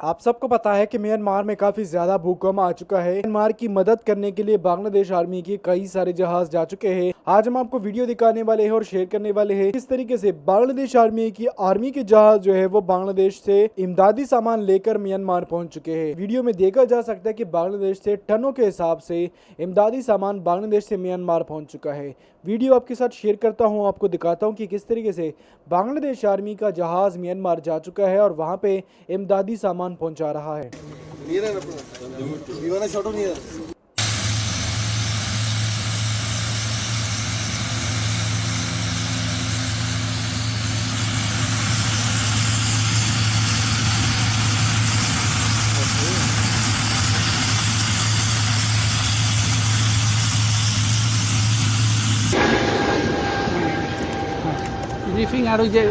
आप सबको पता है कि म्यांमार में काफ़ी ज़्यादा भूकंप आ चुका है। म्यांमार की मदद करने के लिए बांग्लादेश आर्मी के कई सारे जहाज़ जा चुके हैं। आज हम आपको वीडियो दिखाने वाले हैं और शेयर करने वाले हैं किस तरीके से बांग्लादेश आर्मी की आर्मी के जहाज़ जो है वो बांग्लादेश से इमदादी सामान लेकर म्यांमार पहुँच चुके हैं। वीडियो में देखा जा सकता है की बांग्लादेश से टनों के हिसाब से इमदादी सामान बांग्लादेश से म्यांमार पहुँच चुका है। वीडियो आपके साथ शेयर करता हूँ, आपको दिखाता हूँ कि किस तरीके से बांग्लादेश आर्मी का जहाज़ म्यांमार जा चुका है और वहाँ पे इमदादी सामान पहुंचा रहा है নিয়ে নেন আপনারা বিমানের ছোট নিয়ে যান ব্রিফিং আর ওই যে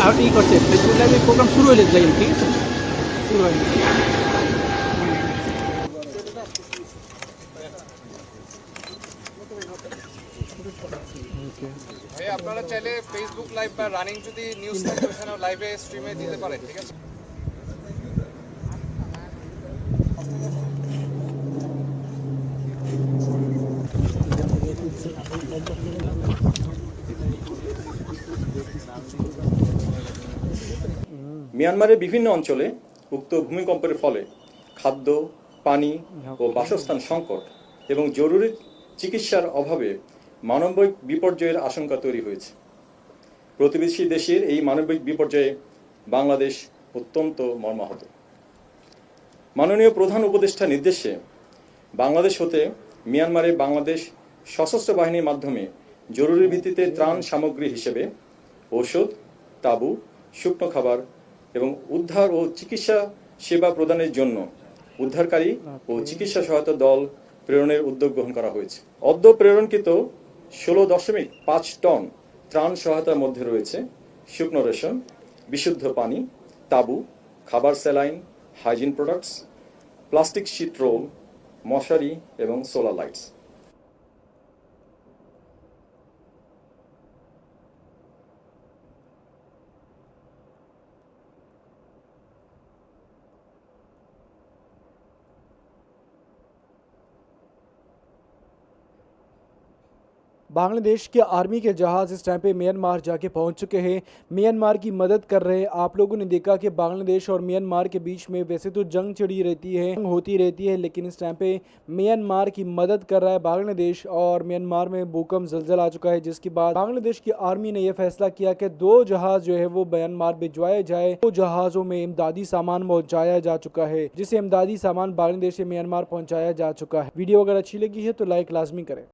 আর ই করছে ফেসবুক প্রোগ্রাম শুরু হয়ে যাই ঠিক আছে? শুরু হয়ে আপনারা চাইলে ফেসবুক লাইভ বা রানিং যদি নিউজ লাইভে স্ট্রিমে দিতে পারেন, ঠিক আছে? মিয়ানমারের বিভিন্ন অঞ্চলে উক্ত ভূমিকম্পের ফলে খাদ্য পানি ও বাসস্থান সংকট এবং জরুরি চিকিৎসার অভাবে মানবিক বিপর্যয়ের আশঙ্কা তৈরি হয়েছে। প্রতিবেশী দেশের এই মানবিক বিপর্যয়ে বাংলাদেশ অত্যন্ত মর্মাহত। মাননীয় প্রধান উপদেষ্টা নির্দেশে বাংলাদেশ হতে মিয়ানমারে বাংলাদেশ সশস্ত্র বাহিনীর মাধ্যমে জরুরি ভিত্তিতে ত্রাণ সামগ্রী হিসেবে ঔষধ তাঁবু শুকনো খাবার এবং উদ্ধার ও চিকিৎসা সেবা প্রদানের জন্য উদ্ধারকারী ও চিকিৎসা সহায়তা দল প্রেরণের উদ্যোগ গ্রহণ করা হয়েছে। অদ্য প্রেরণকৃত ষোলো দশমিক পাঁচ টন ত্রাণ সহায়তার মধ্যে রয়েছে শুকনো রেশন, বিশুদ্ধ পানি, তাঁবু, খাবার saline, hygiene products, plastic sheet roll, মশারি এবং সোলার লাইটস। बांग्लादेश के आर्मी के जहाज़ इस टाइम पे म्यांमार जाके पहुँच चुके हैं। म्यांमार की मदद कर रहे हैं। आप लोगों ने देखा कि बांग्लादेश और म्यांमार के बीच में वैसे तो जंग छिड़ी रहती है, जंग होती रहती है, लेकिन इस टाइम पे म्यांमार की मदद कर रहा है बांग्लादेश और म्यांमार में भूकंप जलजल आ चुका है, जिसके बाद बांग्लादेश की आर्मी ने यह फैसला किया कि दो जहाज़ जो है वो म्यांमार भिजवाए जाए। दो जहाजों में इमदादी सामान पहुँचाया जा चुका है, जिसे इमदादी सामान बांग्लादेश से म्यांमार पहुँचाया जा चुका है। वीडियो अगर अच्छी लगी है तो लाइक लाजमी करें।